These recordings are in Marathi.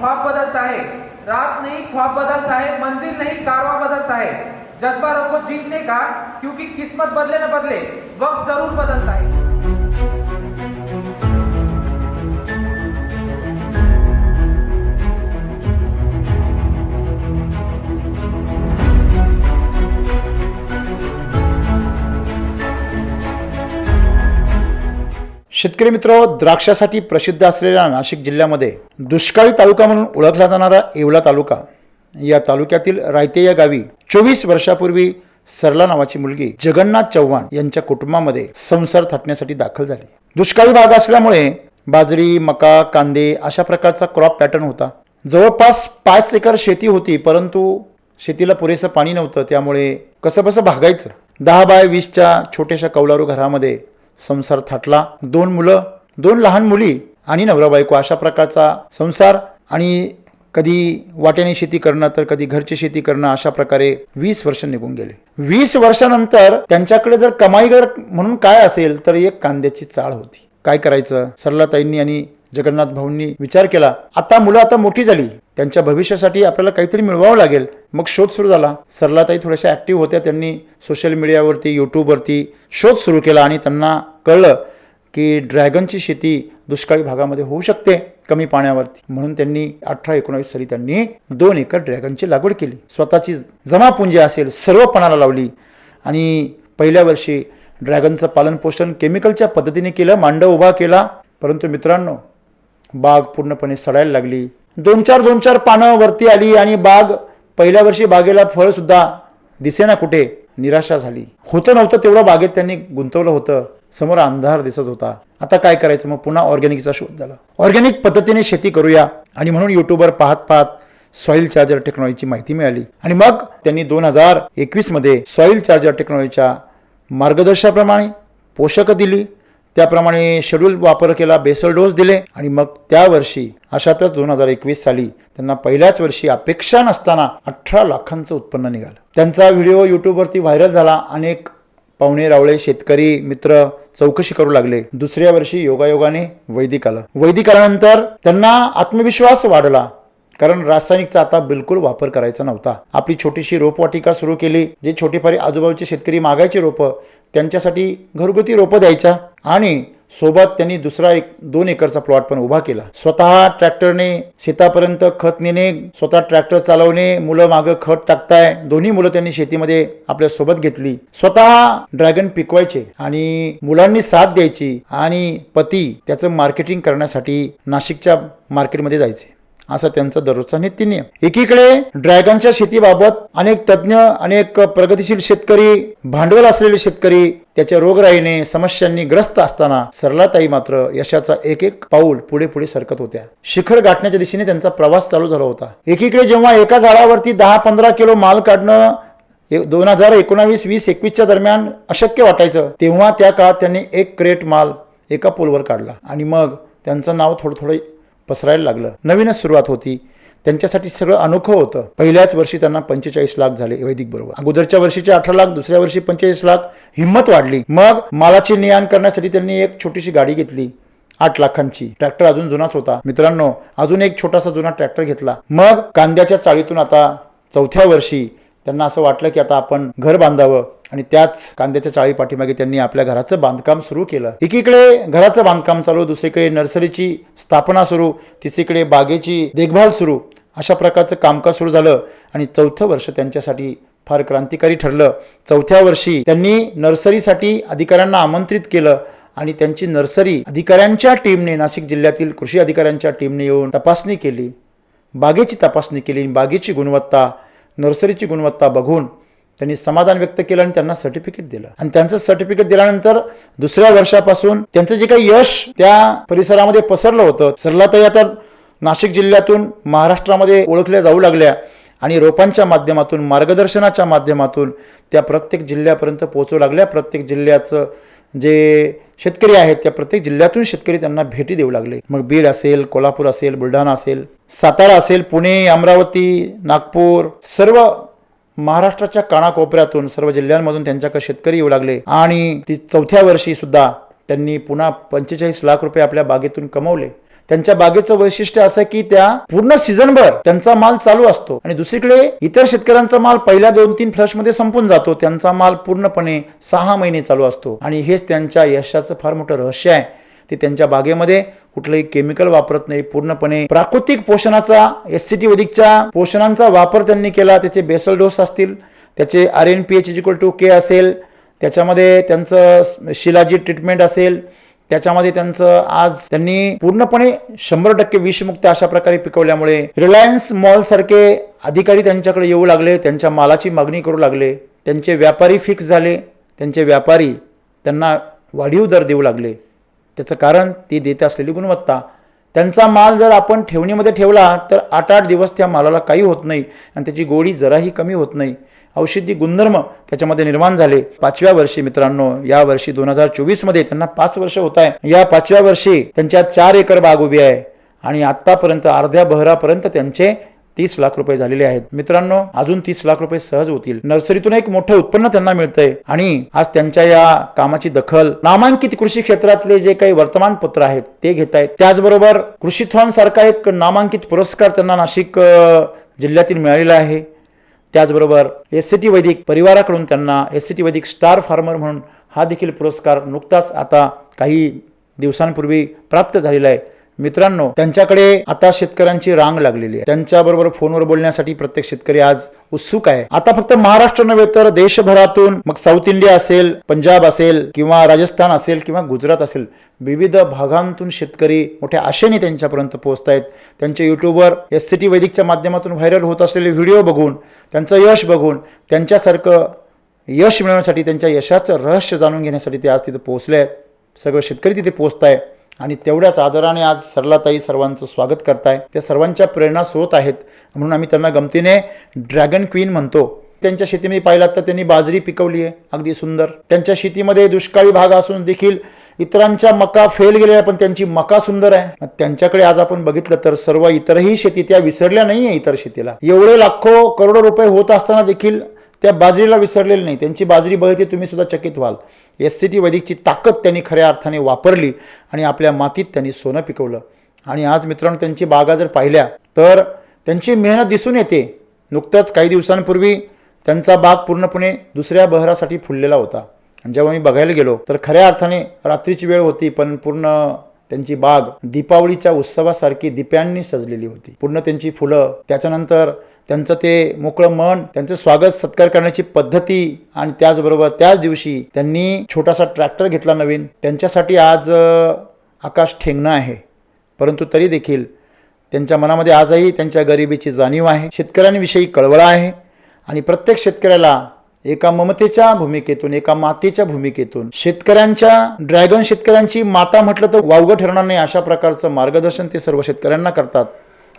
ख्वाब बदलता है रात नहीं ख्वाब बदलता है मंजिल नहीं कारवा बदलता है जज्बा रखो जीतने का? क्योंकि किस्मत बदले न बदले वक्त जरूर बदलता है शेतकरी मित्र द्राक्षासाठी प्रसिद्ध असलेल्या नाशिक जिल्ह्यामध्ये दुष्काळी तालुका म्हणून ओळखला जाणारा येवला तालुका. या तालुक्यातील रायते या गावी चोवीस वर्षापूर्वी सरला नावाची मुलगी जगन्नाथ चव्हाण यांच्या कुटुंबामध्ये संसार थाटण्यासाठी दाखल झाली. दुष्काळी भाग असल्यामुळे बाजरी मका कांदे अशा प्रकारचा क्रॉप पॅटर्न होता. जवळपास पाच एकर शेती होती परंतु शेतीला पुरेसं पाणी नव्हतं त्यामुळे कसं बसं भागायचं. दहा बाय वीसच्या छोट्याशा कौलारू घरामध्ये संसार थाटला. दोन मुलं दोन लहान मुली आणि नवरा बायको अशा प्रकारचा संसार. आणि कधी वाट्याने शेती करणं तर कधी घरची शेती करणं अशा प्रकारे वीस वर्ष निघून गेले. वीस वर्षानंतर त्यांच्याकडे जर कमाईगर म्हणून काय असेल तर एक कांद्याची चाळ होती. काय करायचं? सरलाताईंनी आणि जगन्नाथ भाऊंनी विचार केला आता मुलं आता मोठी झाली. त्यांच्या भविष्यासाठी आपल्याला काहीतरी मिळवावं लागेल. मग शोध सुरू झाला. सरलाताई थोड्याशा ॲक्टिव्ह होत्या. त्यांनी सोशल मीडियावरती यूट्यूबवरती शोध सुरू केला आणि त्यांना कळलं की ड्रॅगनची शेती दुष्काळी भागामध्ये होऊ शकते कमी पाण्यावरती. म्हणून त्यांनी अठरा एकोणावीस साली त्यांनी दोन एकर ड्रॅगनची लागवड केली. स्वतःची जमापुंजी असेल सर्व पणाला लावली आणि पहिल्या वर्षी ड्रॅगनचं पालनपोषण केमिकलच्या पद्धतीने केलं मांडव उभा केला. परंतु मित्रांनो बाग पूर्णपणे सडायला लागली. दोन चार दोन चार पानं वरती आली आणि बाग पहिल्या वर्षी बागेला फळ सुद्धा दिसेना कुठे निराशा झाली. होतं नव्हतं तेवढं बागेत त्यांनी गुंतवलं होतं. समोर अंधार दिसत होता. आता काय करायचं? मग पुन्हा ऑर्गॅनिकचा शोध झाला. ऑर्गॅनिक पद्धतीने शेती करूया आणि म्हणून युट्यूबवर पाहत पाहत सॉईल चार्जर टेक्नॉलॉजीची माहिती मिळाली. आणि मग त्यांनी दोन हजार एकवीसमध्ये सॉईल चार्जर टेक्नॉलॉजीच्या मार्गदर्शनाप्रमाणे पोषकं दिली. त्याप्रमाणे शेड्यूल वापर केला बेसल डोस दिले आणि मग त्या वर्षी अशातच दोन हजार एकवीस साली त्यांना पहिल्याच वर्षी अपेक्षा नसताना अठरा लाखांचं उत्पन्न निघालं. त्यांचा व्हिडिओ यूट्यूबवरती व्हायरल झाला. अनेक पाहुणे रावळे शेतकरी मित्र चौकशी करू लागले. दुसऱ्या वर्षी योगायोगाने वैदिक आलं. वैदिक आल्यानंतर त्यांना आत्मविश्वास वाढला. कारण रासायनिकचा आता बिलकुल वापर करायचा नव्हता. आपली छोटीशी रोपवाटिका सुरू केली. जे छोटेफारी आजूबाजूचे शेतकरी मागायचे रोपं त्यांच्यासाठी घरगुती रोपं द्यायच्या. आणि सोबत त्यांनी दुसरा एक दोन एकरचा प्लॉट पण उभा केला. स्वतः ट्रॅक्टरने शेतापर्यंत खत नेणे स्वतः ट्रॅक्टर चालवणे मुलं मागं खत टाकताय दोन्ही मुलं त्यांनी शेतीमध्ये आपल्यासोबत घेतली. स्वतः ड्रॅगन पिकवायचे आणि मुलांनी साथ द्यायची आणि पती त्याचं मार्केटिंग करण्यासाठी नाशिकच्या मार्केटमध्ये जायचे. असा त्यांचा दररोजचा नित्य नियम. एकीकडे ड्रॅगनच्या शेतीबाबत अनेक तज्ज्ञ अनेक प्रगतीशील शेतकरी भांडवल असलेले शेतकरी त्याच्या रोगराईने समस्यांनी ग्रस्त असताना सरलाताई मात्र यशाचा एक एक पाऊल पुढे पुढे सरकत होत्या. शिखर गाठण्याच्या दिशेने त्यांचा प्रवास चालू झाला होता. एकीकडे जेव्हा एका झाडावरती दहा पंधरा किलो माल काढणं दोन हजार एकोणावीस वीस एकवीसच्या दरम्यान अशक्य वाटायचं तेव्हा त्या काळात त्यांनी एक क्रेट माल एका पोलवर काढला. आणि मग त्यांचं नाव थोडं थोडं पसरायला लागलं. नवीनच सुरुवात होती. त्यांच्यासाठी सगळं अनोखं होतं. पहिल्याच वर्षी त्यांना पंचेचाळीस लाख झाले वैदिक बरोबर. अगोदरच्या वर्षीचे अठरा लाख दुसऱ्या वर्षी पंचेचाळीस लाख हिंमत वाढली. मग मालाची ने करण्यासाठी त्यांनी एक छोटीशी गाडी घेतली आठ लाखांची. ट्रॅक्टर अजून जुनाच होता. मित्रांनो अजून एक छोटासा जुना ट्रॅक्टर घेतला. मग कांद्याच्या चाळीतून आता चौथ्या वर्षी त्यांना असं वाटलं की आता आपण घर बांधावं. आणि त्याच कांद्याच्या चाळी पाठीमागे त्यांनी आपल्या घराचं बांधकाम सुरू केलं. एकीकडे घराचं बांधकाम चालू दुसरीकडे नर्सरीची स्थापना सुरू तिसरीकडे बागेची देखभाल सुरू. अशा प्रकारचं कामकाज सुरू झालं आणि चौथं वर्ष त्यांच्यासाठी फार क्रांतिकारी ठरलं. चौथ्या वर्षी त्यांनी नर्सरीसाठी अधिकाऱ्यांना आमंत्रित केलं आणि त्यांची नर्सरी अधिकाऱ्यांच्या टीमने नाशिक जिल्ह्यातील कृषी अधिकाऱ्यांच्या टीमने येऊन तपासणी केली. बागेची तपासणी केली बागेची गुणवत्ता नर्सरीची गुणवत्ता बघून त्यांनी समाधान व्यक्त केलं आणि त्यांना सर्टिफिकेट दिलं. आणि त्यांचं सर्टिफिकेट दिल्यानंतर दुसऱ्या वर्षापासून त्यांचं जे काही यश त्या परिसरामध्ये पसरलं होतं सरलाताई आता नाशिक जिल्ह्यातून महाराष्ट्रामध्ये ओळखल्या जाऊ लागल्या आणि रोपांच्या माध्यमातून मार्गदर्शनाच्या माध्यमातून त्या प्रत्येक जिल्ह्यापर्यंत पोहोचू लागल्या. प्रत्येक जिल्ह्याचं जे शेतकरी आहेत त्या प्रत्येक जिल्ह्यातून शेतकरी त्यांना भेटी देऊ लागले. मग बीड असेल कोल्हापूर असेल बुलढाणा असेल सातारा असेल पुणे अमरावती नागपूर सर्व महाराष्ट्राच्या कानाकोपऱ्यातून सर्व जिल्ह्यांमधून त्यांच्याकडे शेतकरी येऊ लागले. आणि ती चौथ्या वर्षी सुद्धा त्यांनी पुन्हा पंचेचाळीस लाख रुपये आपल्या बागेतून कमवले. त्यांच्या बागेचं वैशिष्ट्य असं की त्या पूर्ण सीझनभर त्यांचा माल चालू असतो. आणि दुसरीकडे इतर शेतकऱ्यांचा माल पहिल्या दोन तीन फ्लशमध्ये संपून जातो. त्यांचा माल पूर्णपणे सहा महिने चालू असतो. आणि हेच त्यांच्या यशाचं फार मोठं रहस्य आहे. ते त्यांच्या बागेमध्ये कुठलंही केमिकल वापरत नाही. पूर्णपणे प्राकृतिक पोषणाचा एस सी टी वधिकच्या पोषणांचा वापर त्यांनी केला. त्याचे बेसल डोस असतील त्याचे R N P H equal to K असेल त्याच्यामध्ये त्यांचं शिलाजी ट्रीटमेंट असेल त्याच्यामध्ये त्यांचं आज त्यांनी पूर्णपणे शंभर टक्के विषमुक्त अशा प्रकारे पिकवल्यामुळे रिलायन्स मॉल सारखे अधिकारी त्यांच्याकडे येऊ लागले त्यांच्या मालाची मागणी करू लागले त्यांचे व्यापारी फिक्स झाले त्यांचे व्यापारी त्यांना वाढीव दर देऊ लागले. त्याचं कारण ती देत असलेली गुणवत्ता त्यांचा माल जर आपण ठेवणीमध्ये ठेवला तर आठ आठ दिवस त्या मालाला काही होत नाही आणि त्याची गोडी जराही कमी होत नाही. औषधी गुणधर्म त्याच्यामध्ये निर्माण झाले. पाचव्या वर्षी मित्रांनो या वर्षी दोन हजार चोवीसमध्ये त्यांना पाच वर्ष होत आहे. या पाचव्या वर्षी त्यांच्या चार एकर बाग उभी आहे आणि आतापर्यंत अर्ध्या बहरापर्यंत त्यांचे तीस लाख रुपये झालेले आहेत. मित्रांनो अजून तीस लाख रुपये सहज होतील. नर्सरीतून एक मोठं उत्पन्न त्यांना मिळतंय. आणि आज त्यांच्या या कामाची दखल नामांकित कृषी क्षेत्रातले जे काही वर्तमानपत्र आहेत ते घेत आहेत त्याचबरोबर कृषीथॉन सारखा एक नामांकित पुरस्कार त्यांना नाशिक जिल्ह्यातील मिळालेला आहे. त्याचबरोबर एस सी टी वैदिक परिवाराकडून त्यांना S C T Vaidik star farmer म्हणून हा देखील पुरस्कार नुकताच आता काही दिवसांपूर्वी प्राप्त झालेला आहे. मित्रांनो त्यांच्याकडे आता शेतकऱ्यांची रांग लागलेली आहे. त्यांच्याबरोबर फोनवर बोलण्यासाठी प्रत्येक शेतकरी आज उत्सुक आहे. आता फक्त महाराष्ट्र नव्हे तर देशभरातून मग साऊथ इंडिया असेल पंजाब असेल किंवा राजस्थान असेल किंवा गुजरात असेल विविध भागांतून शेतकरी मोठ्या आशेने त्यांच्यापर्यंत पोहोचत आहेत त्यांच्या युट्यूबवर एस सी टी वैदिकच्या माध्यमातून व्हायरल होत असलेले व्हिडिओ बघून त्यांचं यश बघून त्यांच्यासारखं यश मिळवण्यासाठी त्यांच्या यशाचं रहस्य जाणून घेण्यासाठी ते आज तिथे पोहोचले आहेत सगळे शेतकरी तिथे पोहोचत आहे आणि तेवढ्याच आदराने आज सरलाताई सर्वांचं स्वागत करताय. त्या सर्वांच्या प्रेरणा स्रोत आहेत. म्हणून आम्ही त्यांना गमतीने ड्रॅगन क्वीन म्हणतो. त्यांच्या शेतीमध्ये पाहिलात तर त्यांनी बाजरी पिकवली आहे अगदी सुंदर. त्यांच्या शेतीमध्ये दुष्काळी भाग असून देखील इतरांच्या मका फेल गेलेल्या पण त्यांची मका सुंदर आहे. त्यांच्याकडे आज आपण बघितलं तर सर्व इतरही शेती त्या विसरल्या नाही आहे इतर शेतीला. एवढे लाखो करोडो रुपये होत असताना देखील त्या बाजरीला विसरलेलं नाही. त्यांची बाजरी बघितली तुम्ही सुद्धा चकित व्हाल. एस सी टी वैदिकची ताकद त्यांनी खऱ्या अर्थाने वापरली आणि आपल्या मातीत त्यांनी सोनं पिकवलं. आणि आज मित्रांनो त्यांची बागा जर पाहिल्या तर त्यांची मेहनत दिसून येते. नुकतंच काही दिवसांपूर्वी त्यांचा बाग पूर्णपणे दुसऱ्या बहरासाठी फुललेला होता. आणि जेव्हा मी बघायला गेलो तर खऱ्या अर्थाने रात्रीची वेळ होती पण पूर्ण त्यांची बाग दीपावलीच्या उत्सवासारखी दिप्यांनी सजलेली होती. पूर्ण त्यांची फुलं त्याच्यानंतर त्यांचं ते मोकळं मन त्यांचं स्वागत सत्कार करण्याची पद्धती आणि त्याचबरोबर त्याच दिवशी त्यांनी छोटासा ट्रॅक्टर घेतला नवीन. त्यांच्यासाठी आज आकाश ठेंगणं आहे. परंतु तरी देखील त्यांच्या मनामध्ये आजही त्यांच्या गरिबीची जाणीव आहे. शेतकऱ्यांविषयी कळवळा आहे आणि प्रत्येक शेतकऱ्याला एका ममतेच्या भूमिकेतून एका मातेच्या भूमिकेतून शेतकऱ्यांच्या ड्रॅगन शेतकऱ्यांची माता म्हटलं तर वावगं ठरणार नाही अशा प्रकारचं मार्गदर्शन ते सर्व शेतकऱ्यांना करतात.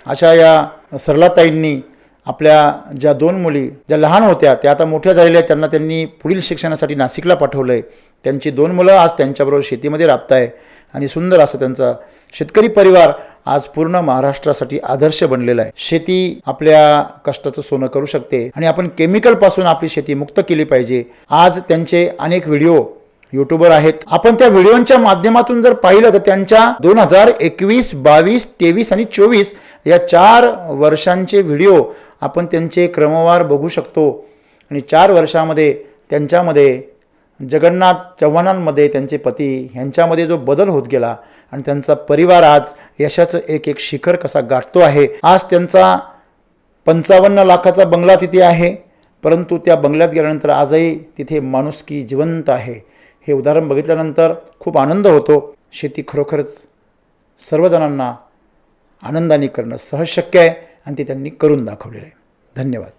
अशा या सरलाताईंनी आपल्या ज्या दोन मुली ज्या लहान होत्या त्या आता मोठ्या झालेल्या आहेत त्यांना त्यांनी पुढील शिक्षणासाठी नाशिकला पाठवलं आहे त्यांची दोन मुलं आज त्यांच्याबरोबर शेतीमध्ये राबत आहे आणि सुंदर असं त्यांचा शेतकरी परिवार आज पूर्ण महाराष्ट्रासाठी आदर्श बनलेला आहे. शेती आपल्या कष्टाचं सोनं करू शकते आणि आपण केमिकलपासून आपली शेती मुक्त केली पाहिजे. आज त्यांचे अनेक व्हिडिओ युट्यूबर आहेत. आपण त्या व्हिडिओच्या माध्यमातून जर पाहिलं तर त्यांच्या दोन हजार एकवीस बावीस तेवीस आणि चोवीस या चार वर्षांचे व्हिडिओ आपण त्यांचे क्रमवार बघू शकतो. आणि चार वर्षामध्ये त्यांच्यामध्ये जगन्नाथ चव्हाणांमध्ये त्यांचे पती ह्यांच्यामध्ये जो बदल होत गेला आणि त्यांचा परिवार आज यशाचं एक एक शिखर कसा गाठतो आहे. आज त्यांचा पंचावन्न लाखाचा बंगला तिथे आहे परंतु त्या बंगल्यात गेल्यानंतर आजही तिथे माणुसकी जिवंत आहे. हे उदाहरण बघितल्यानंतर खूप आनंद होतो. शेती खरोखरच सर्वजणांना आनंदाने करणं सहज शक्य आहे. आणि ते त्यांनी करून दाखवलेलं आहे. धन्यवाद.